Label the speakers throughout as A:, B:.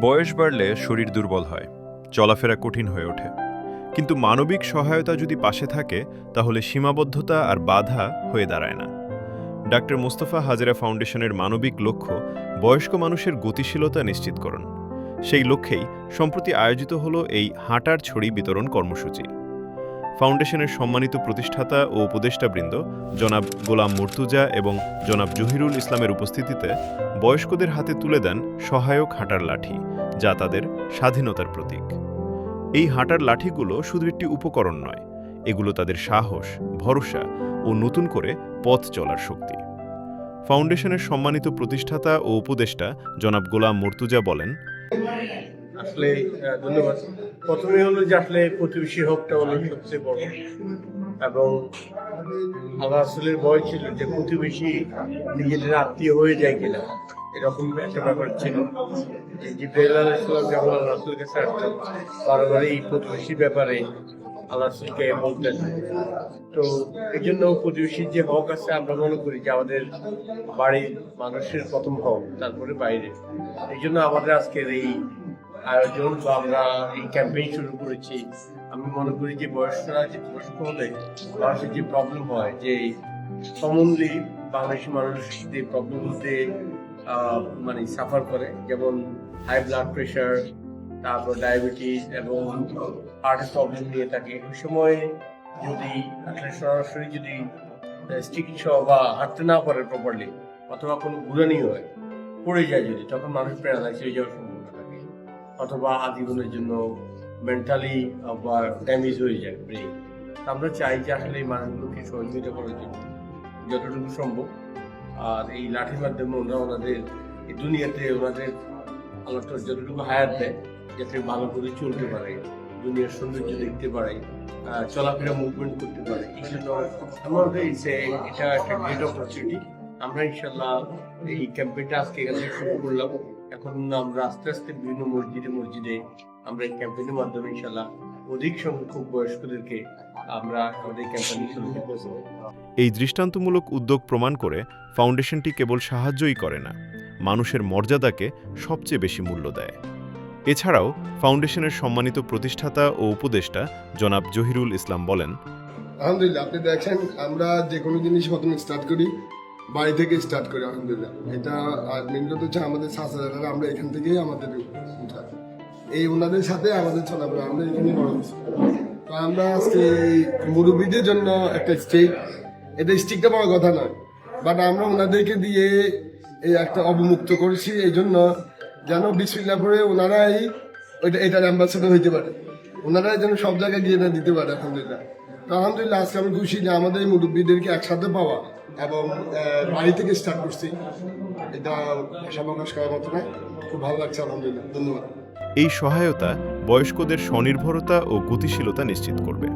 A: বয়স বাড়লে শরীর দুর্বল হয়, চলাফেরা কঠিন হয়ে ওঠে। কিন্তু মানবিক সহায়তা যদি পাশে থাকে, তাহলে সীমাবদ্ধতা আর বাধা হয়ে দাঁড়ায় না। ডাক্তার মুস্তফা হাজেরা ফাউন্ডেশনের মানবিক লক্ষ্য, বয়স্ক মানুষের গতিশীলতা নিশ্চিতকরণ সেই লক্ষ্যেই সম্প্রতি আয়োজিত হল এই হাঁটার ছড়ি বিতরণ কর্মসূচি। ফাউন্ডেশনের সম্মানিত প্রতিষ্ঠাতা ও উপদেষ্টাবৃন্দ, জনাব গোলাম মুর্তুজা এবং জনাব জহিরুল ইসলামের উপস্থিতিতে বয়স্কদের হাতে তুলে দেন সহায়ক হাঁটার লাঠি, যা তাদের স্বাধীনতার প্রতীক। এই হাঁটার লাঠিগুলো শুধু একটি উপকরণ নয়, এগুলো তাদের সাহস, ভরসা ও নতুন করে পথ চলার শক্তি। ফাউন্ডেশনের সম্মানিত প্রতিষ্ঠাতা ও উপদেষ্টা জনাব গোলাম মুর্তুজা বলেন
B: আসলে ধন্যবাদ। প্রথমে হলো যে আসলে প্রতিবেশী হকটা হলো সবচেয়ে বড়। এবং আল্লাহ রাসুলের ভয় ছিল যে প্রতিবেশী নিজেদের আত্মীয় হয়ে যায় কিনা। এরকম একটা ব্যাপার ছিল। যে জিব্রাইল আলাইসালাম যখন আল্লাহ রাসুলের বারবার এই প্রতিবেশীর ব্যাপারে আল্লাহ রাসুলকে বলতেন। তো এই জন্য প্রতিবেশীর যে হক আছে, আমরা মনে করি যে আমাদের বাড়ির মানুষের প্রথম হক, তারপরে বাইরে। এই জন্য আমাদের আজকের এই আয়োজন বা আমরা এই ক্যাম্পেইন শুরু করেছি, আমি মনে করি যে বয়স্করা যে বয়স্ক হলে মানুষের যে প্রবলেম হয়, যে কমনলি বাংলাদেশি মানুষ যে প্রবলেমগুলোতে মানে সাফার করে, যেমন হাই ব্লাড প্রেশার তারপর ডায়াবেটিস এবং হার্টের প্রবলেম নিয়ে থাকে, ওই সময় যদি সরাসরি যদি চিকিৎসা বা হাঁটতে না পারে প্রপারলি অথবা কোনো ঘুরানি হয়, পড়ে যায় যদি, তখন মানুষ প্যারালাইজ হয়ে যাওয়ার অথবা আজীবনের জন্য মেন্টালি বা ড্যামেজ হয়ে যায় ব্রেন আমরা চাই যে আসলে এই মানুষগুলোকে সহযোগিতা করার জন্য যতটুকু সম্ভব। আর এই লাঠির মাধ্যমে ওনারা ওনাদের এই দুনিয়াতে ওনাদের তাআলা যতটুকু হায়াত দেয়, যাতে ভালো করে চলতে পারে, দুনিয়ার সৌন্দর্য দেখতে পারে চলাফেরা মুভমেন্ট করতে পারে। এই জন্য আমাদের এটা একটা গ্রেট অপরচুনিটি আমরা ইনশাল্লাহ এই ক্যাম্পেইনটা আজকে এখান শুরু করলাম। এখন আমরা আস্তে আস্তে বিভিন্ন মসজিদে মসজিদে আমরা এই ক্যাম্পেইনের মাধ্যমে ইনশাল্লাহ অধিক সংখ্যক বয়স্কদেরকে আমরা আমাদের ক্যাম্পেইন শুরু করব
A: এই দৃষ্টান্তমূলক উদ্যোগ প্রমাণ করে ফাউন্ডেশনটি কেবল সাহায্যই করে না মানুষের মর্যাদাকে সবচেয়ে বেশি মূল্য দেয়। এছাড়াও ফাউন্ডেশনের সম্মানিত প্রতিষ্ঠাতা ও উপদেষ্টা জনাব জহিরুল ইসলাম বলেন
C: আলহামদুলিল্লাহ আপনি দেখেন আমরা যে কোনো জিনিস প্রথমে স্টার্ট করি। বাড়ি থেকে স্টার্ট করি, আলহামদুলিল্লাহ এটা, আর মেন কথা হচ্ছে আমাদের শাসা আমরা এখান থেকেই আমাদের। এই ওনাদের সাথে আমাদের চলাফেরা, আমরা এখানে বড়। তো আমরা আজকে মুরব্বীদের জন্য একটা স্টেক এটা স্টিকটা পাওয়ার কথা নয় বাট আমরা ওনাদেরকে দিয়ে এই একটা অবমুক্ত করেছি, এই জন্য যেন বিসমিল্লা করে ওনারাই ওইটা, এটার অ্যাম্বাসেডর হইতে পারে ওনারাই যেন সব জায়গায় গিয়ে এটা দিতে পারে, আলহামদুলিল্লাহ তো আলহামদুলিল্লাহ, আজকে আমি খুশি যে আমাদের এই মুরব্বীদেরকে একসাথে পাওয়া এবং বাড়ি থেকে স্টার্ট করছি। এটা ভাষা প্রকাশ করার মতো খুব ভালো লাগছে, আলহামদুলিল্লাহ। ধন্যবাদ।
A: এই সহায়তা বয়স্কদের স্বনির্ভরতা ও গতিশীলতা নিশ্চিত করবে।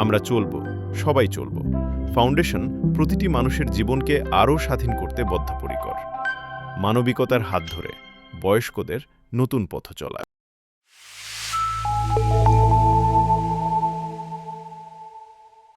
A: আমরা চলব, সবাই চলব। ফাউন্ডেশন প্রতিটি মানুষের জীবনকে আরও স্বাধীন করতে বদ্ধপরিকর। মানবিকতার হাত ধরে বয়স্কদের নতুন পথ চলা।